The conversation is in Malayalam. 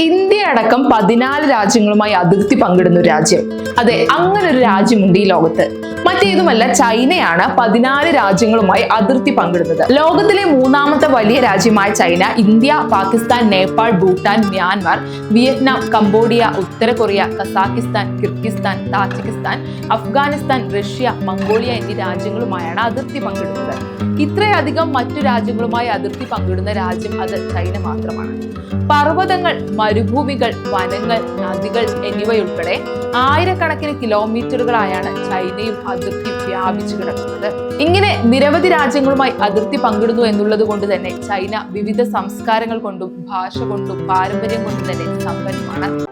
ഇന്ത്യ അടക്കം പതിനാല് രാജ്യങ്ങളുമായി അതിർത്തി പങ്കിടുന്ന ഒരു രാജ്യം. അതെ അങ്ങനെ ഒരു രാജ്യമുണ്ട് ഈ ലോകത്ത്. മറ്റേതുമല്ല ചൈനയാണ് പതിനാല് രാജ്യങ്ങളുമായി അതിർത്തി പങ്കിടുന്നത്. ലോകത്തിലെ മൂന്നാമത്തെ വലിയ രാജ്യമായ China India Pakistan Nepal Bhutan Myanmar Vietnam Cambodia ഉത്തര Korea Kazakhstan Kyrgyzstan Tajikistan Afghanistan Russia Mongolia എന്നീ രാജ്യങ്ങളുമായാണ് അതിർത്തി പങ്കിടുന്നത്. ഇത്രയധികം മറ്റു രാജ്യങ്ങളുമായി അതിർത്തി പങ്കിടുന്ന രാജ്യം അത് ചൈന മാത്രമാണ്. പർവതങ്ങൾ മരുഭൂമികൾ വനങ്ങൾ നദികൾ എന്നിവയുൾപ്പെടെ ആയിരക്കണക്കിന് കിലോമീറ്ററുകളായാണ് ചൈനയും അതിർത്തി വ്യാപിച്ചു കിടക്കുന്നത്. ഇങ്ങനെ നിരവധി രാജ്യങ്ങളുമായി അതിർത്തി പങ്കിടുന്നു എന്നുള്ളത് കൊണ്ട് തന്നെ ചൈന വിവിധ സംസ്കാരങ്ങൾ കൊണ്ടും ഭാഷ കൊണ്ടും പാരമ്പര്യം കൊണ്ടും തന്നെ സമ്പന്നമാണ്